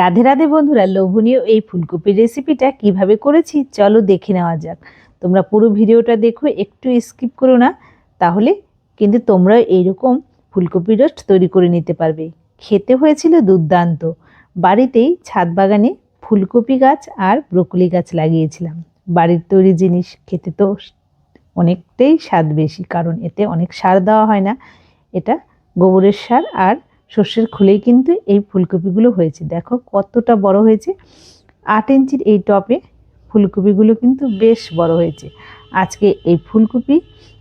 রাধে রাধে বন্ধুরা, লোভনীয় এই ফুলকপির রেসিপিটা কীভাবে করেছি চলো দেখে নেওয়া যাক। তোমরা পুরো ভিডিওটা দেখো, একটু স্কিপ করো না, তাহলে কিন্তু তোমরাও এইরকম ফুলকপি রোস্ট তৈরি করে নিতে পারবে। খেতে হয়েছিল দুর্দান্ত। বাড়িতেই ছাদ বাগানে ফুলকপি গাছ আর ব্রকলি গাছ লাগিয়েছিলাম। বাড়ির তৈরি জিনিস খেতে তো অনেকটাই স্বাদ বেশি, কারণ এতে অনেক সার দেওয়া হয় না। এটা গোবরের সার আর সর্ষের খুলেই কিন্তু এই ফুলকপিগুলো হয়েছে। দেখো কতটা বড় হয়েছে। আট ইঞ্চির এই টপে ফুলকপিগুলো কিন্তু বেশ বড় হয়েছে। আজকে এই ফুলকপি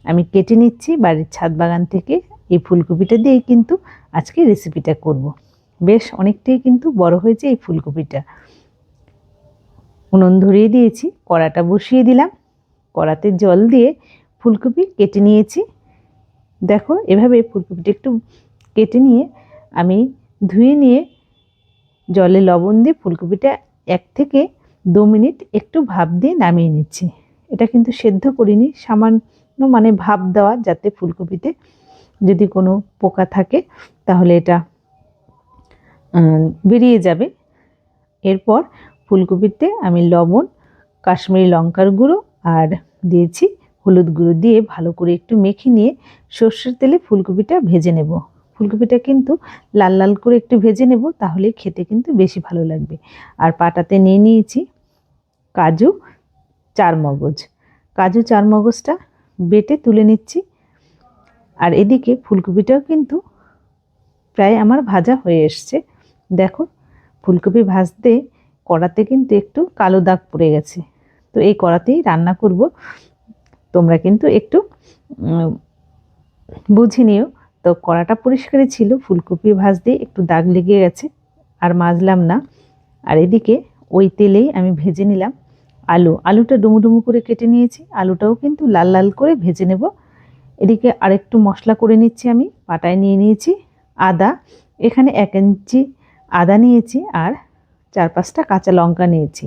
আমি কেটে নিচ্ছি, বাড়ির ছাদ বাগান থেকে এই ফুলকপিটা দিয়েই কিন্তু আজকে রেসিপিটা করব। বেশ অনেকটাই কিন্তু বড় হয়েছে এই ফুলকপিটা। উনুন ধরিয়ে দিয়েছি, কড়াটা বসিয়ে দিলাম। কড়াতে জল দিয়ে ফুলকপি কেটে নিয়েছি। দেখো এভাবে ফুলকপিটা একটু কেটে নিয়ে আমি ধুয়ে নিয়ে জলে লবণ দিয়ে ফুলকপিটা এক থেকে দু মিনিট একটু ভাপ দিয়ে নামিয়ে নিচ্ছি। এটা কিন্তু সেদ্ধ করিনি, সামান্য মানে ভাপ দেওয়া যাতে ফুলকপিতে যদি কোনো পোকা থাকে তাহলে এটা বেরিয়ে যাবে। এরপর ফুলকপিতে আমি লবণ, কাশ্মীরি লঙ্কার গুঁড়ো আর দিয়েছি হলুদ গুঁড়ো দিয়ে ভালো করে একটু মেখে নিয়ে সর্ষের তেলে ফুলকপিটা ভেজে নেব। ফুলকপিটা কিন্তু লাল লাল করে একটু ভেজে নেব, তাহলে খেতে কিন্তু বেশি ভালো লাগবে। আর পাটাতে নিয়ে নিয়েছি কাজু চার মগজ কাজু চার মগজটা বেটে তুলে নিচ্ছি। আর এদিকে ফুলকপিটাও কিন্তু প্রায় আমার ভাজা হয়ে এসছে। দেখো, ফুলকপি ভাজতে কড়াতে কিন্তু একটু কালো দাগ পড়ে গেছে। তো এই কড়াতেই রান্না করব। তোমরা কিন্তু একটু বুঝে নিও তো কড়াটা পরিষ্কারই ছিল, ফুলকপি ভাজ দিয়ে একটু দাগ লেগে গেছে, আর মাজলাম না। আর এদিকে ওই তেলেই আমি ভেজে নিলাম আলু। আলুটা ডুমু ডুমু করে কেটে নিয়েছি, আলুটাও কিন্তু লাল লাল করে ভেজে নেব। এদিকে আরেকটু মশলা করে নিচ্ছি আমি, পাটায় নিয়ে নিয়েছি আদা, এখানে এক ইঞ্চি আদা নিয়েছি আর চার পাঁচটা কাঁচা লঙ্কা নিয়েছি।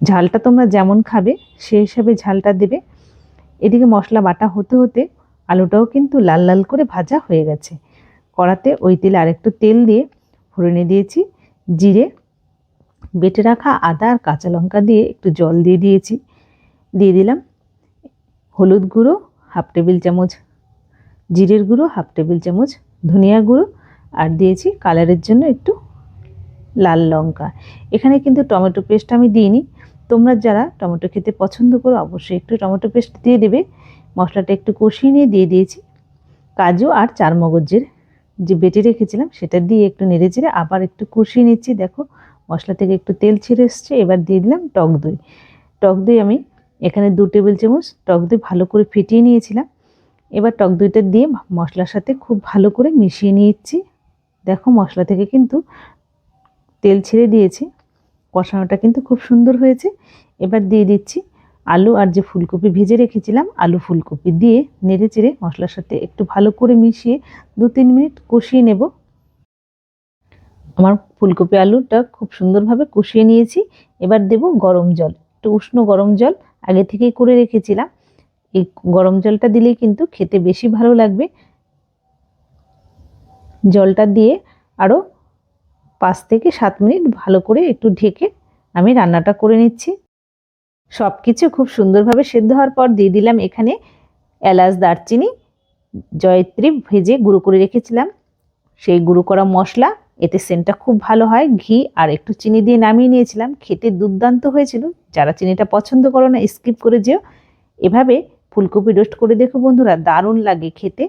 ঝালটা তোমরা যেমন খাবে, সেই হিসাবে ঝালটা দেবে। এদিকে মশলা বাটা হতে হতে আলুটাও কিন্তু লাল লাল করে ভাজা হয়ে গেছে। কড়াতে ওই তেলে আরেকটু তেল দিয়ে ফোড়নে দিয়েছি, জিরে, বেটে রাখা আদা আর কাঁচা লঙ্কা দিয়ে একটু জল দিয়ে দিয়েছি। দিয়ে দিলাম হলুদ গুঁড়ো, হাফ টেবিল চামচ জিরের গুঁড়ো, হাফ টেবিল চামচ ধনিয়া গুঁড়ো আর দিয়েছি কালারের জন্য একটু লাল লঙ্কা। এখানে কিন্তু টমেটো পেস্ট আমি দিইনি। তোমরা যারা টমেটো খেতে পছন্দ করো অবশ্যই একটু টমেটো পেস্ট দিয়ে দেবে। মশলাটা একটু কষিয়ে নিয়ে দিয়ে দিয়েছি। কাজু আর চার মগজের যে বেটে রেখেছিলাম, সেটা দিয়ে একটু নেড়ে চেড়ে আবার একটু কষিয়ে নিচ্ছি। দেখো, মশলা থেকে একটু তেল ছেড়ে এসছে, এবার দিয়ে দিলাম টক দই। টক দই আমি এখানে দু টেবিল চামচ টক দই ভালো করে ফেটিয়ে নিয়েছিলাম। এবার টক দইটা দিয়ে মশলার সাথে খুব ভালো করে মিশিয়ে নিয়েছি। দেখো, মশলা থেকে কিন্তু তেল ছেড়ে দিয়েছি, কষানোটা কিন্তু খুব সুন্দর হয়েছে। এবার দিয়ে দিচ্ছি আলু আর যে ফুলকপি ভেজে রেখেছিলাম, আলু ফুলকপি দিয়ে নেড়ে চেড়ে মশলার সাথে একটু ভালো করে মিশিয়ে দু তিন মিনিট কষিয়ে নেব। আমার ফুলকপি আলুটা খুব সুন্দরভাবে কষিয়ে নিয়েছি। এবার দেব গরম জল, একটু উষ্ণ গরম জল আগে থেকেই করে রেখেছিলাম। এই গরম জলটা দিলেই কিন্তু খেতে বেশি ভালো লাগবে। জলটা দিয়ে আরও পাঁচ থেকে সাত মিনিট ভালো করে একটু ঢেকে আমি রান্নাটা করে নিচ্ছি। সব কিছু খুব সুন্দরভাবে সেদ্ধ হওয়ার পর দিয়ে দিলাম এখানে এলাচ, দারচিনি, জয়ত্রী ভেজে গুঁড়ো করে রেখেছিলাম। সেই গুঁড়ো করা মশলা, এতে সেন্টটা খুব ভালো হয়, ঘি আর একটু চিনি দিয়ে নামিয়ে নিয়েছিলাম। খেতে দুর্দান্ত হয়েছিল। যারা চিনিটা পছন্দ করো না, স্কিপ করে যেও। এভাবে ফুলকপি রোস্ট করে দেখো বন্ধুরা, দারুণ লাগে খেতে।